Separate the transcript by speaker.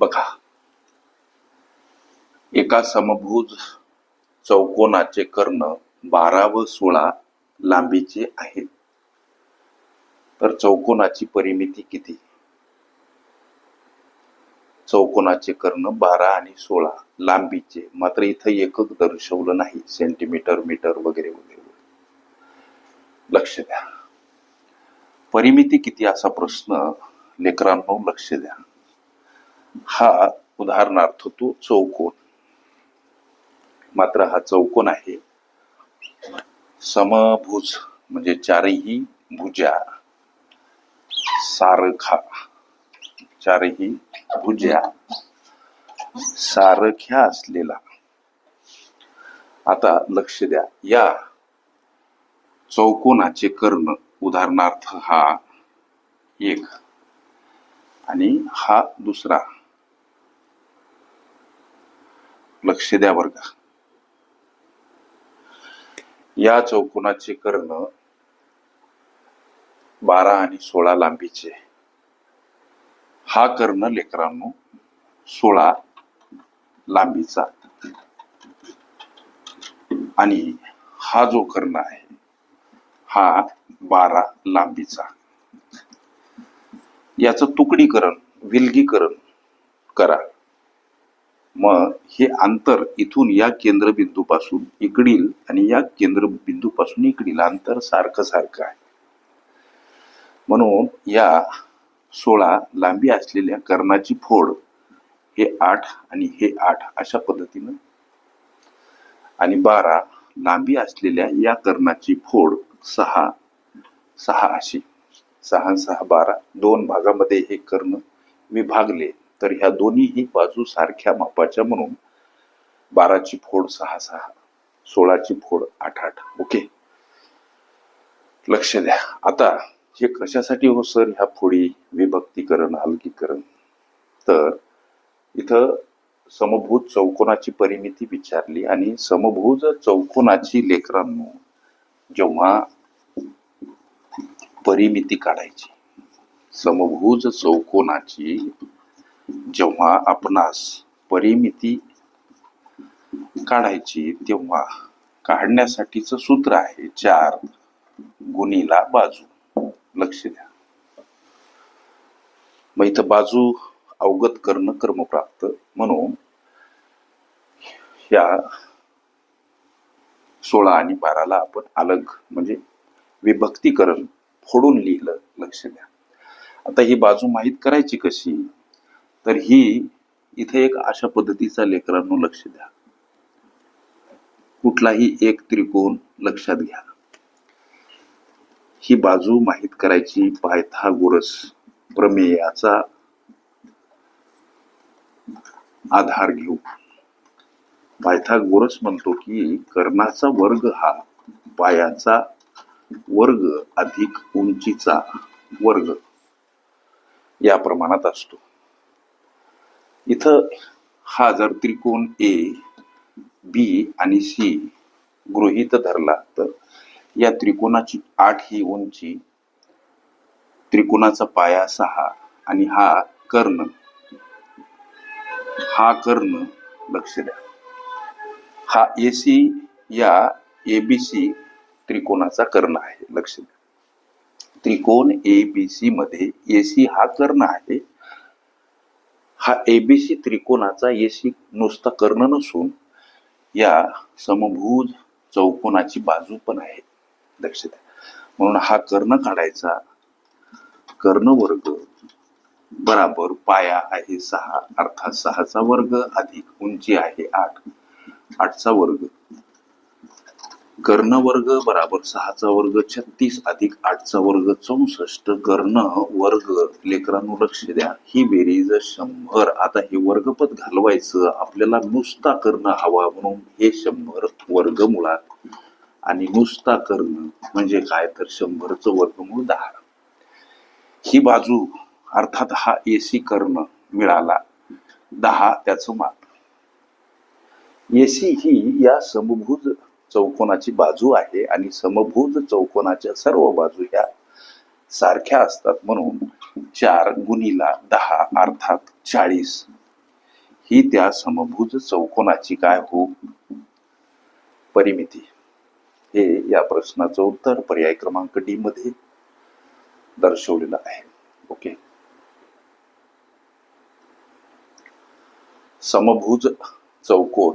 Speaker 1: बघा. एका समभुज चौकोनाचे कर्ण बारा व सोळा लांबीचे आहेत. तर चौकोनाची परिमिती किती? चौकोनाचे कर्ण बारा आणि सोळा लांबीचे. मात्र इथं एकक दर्शवलं नाही. सेंटीमीटर मीटर वगैरे वगैरे. लक्ष द्या. परिमिती किती असा प्रश्न लेकरांनो लक्ष द्या. हा उदाहरणार्थ तो चौकोन. मात्र हा चौकोन आहे. समभुज म्हणजे चारही भुजा. सारखा. चारही भुजा. सारख्या असलेला. आता लक्ष द्या. या चौकोनाचे कर्ण उदाहरणार्थ हा एक आणि हा दुसरा. लक्ष द्या बरं का. या चौकोनाचे कर्ण बारा आणि सोळा लांबीचे. हा कर्ण लेकरांनो सोळा लांबीचा. आणि हा जो कर्ण आहे हा बारा लांबीचा. याचं तुकडीकरण विलगीकरण करा. मग हे अंतर इथून या केंद्रबिंदूपासून इकडील आणि या केंद्रबिंदूपासून इकडील अंतर सारखं सारखं आहे. म्हणून या सोळा लांबी असलेल्या कर्णाची फोड हे आठ आणि हे आठ अशा पद्धतीनं आणि बारा लांबी असलेल्या या कर्णाची फोड सहा सहा अशी सहा सहा बारा दोन भागामध्ये हे कर्ण विभागले. तर ह्या दोन्हीही बाजू सारख्या मापाच्या म्हणून बाराची फोड सहा सहा सोळाची फोड आठ आठ. ओके? लक्ष द्या. आता हे कशासाठी हो सर? ह्या फोडी विभक्तीकरण हलकीकरण तर इथं समभूज चौकोनाची परिमिती विचारली आणि समभूज चौकोनाची लेकरांनो जेव्हा परिमिती काढायची समभूज चौकोनाची जेव्हा आपणास परिमिती काढायची तेव्हा काढण्यासाठीच सूत्र आहे चार गुणीला बाजू. लक्ष द्या. मग इथं बाजू अवगत करणं कर्मप्राप्त. म्हणून ह्या सोळा आणि बाराला आपण अलग म्हणजे विभक्तीकरण फोडून लिहिलं. लक्ष द्या. आता ही बाजू माहीत करायची कशी? तर ही इथे एक अशा पद्धतीचा लेकरांनो लक्ष द्या. कुठलाही एक त्रिकोण लक्षात घ्या. ही बाजू माहीत करायची पायथागोरस प्रमेयाचा आधार घेऊ. पायथागोरस म्हणतो की कर्णाचा वर्ग हा पायाचा वर्ग अधिक उंचीचा वर्ग या प्रमाणात असतो. इथं हा जर त्रिकोण ए बी आणि सी गृहीत धरला तर या त्रिकोणाची आठ ही उंची त्रिकोणाचा पाया सहा आणि हा कर्ण हा कर्ण लक्ष द्या. हा एसी या एबीसी त्रिकोणाचा कर्ण आहे लक्ष द्या. त्रिकोण एबीसी मध्ये एसी हा कर्ण आहे हा एबीसी त्रिकोणाचा एसी नुसता कर्ण नसून या समभुज चौकोनाची बाजू पण आहे. लक्ष द्या. म्हणून हा कर्ण काढायचा. कर्ण वर्ग बराबर पाया आहे सहा. अर्थात सहाचा वर्ग अधिक उंची आहे आठ. आठचा वर्ग कर्ण वर्ग बराबर सहाचा वर्ग छत्तीस अधिक आठचा वर्ग चौसष्ट कर्ण वर्ग. लेकरांनो लक्ष द्या ही बेरीज शंभर. आता हे वर्गपद घालवायचं आपल्याला नुसता कर्ण हवा म्हणून हे शंभर वर्ग मुळात. आणि नुसता कर्ण म्हणजे काय? तर शंभरचं वर्गमूळ दहा. ही बाजू अर्थात हा एसी कर्ण मिळाला. दहा त्याचं माप. एसी ही या समभुज चौकोनाची बाजू आहे आणि समभुज चौकोनाच्या सर्व बाजू ह्या सारख्या असतात. म्हणून चार गुणीला दहा अर्थात चाळीस. ही त्या समभुज चौकोनाची काय हो? परिमिती. हे या प्रश्नाचं उत्तर पर्याय क्रमांक डी मध्ये दर्शवलेलं आहे. ओके. समभुज चौकोन.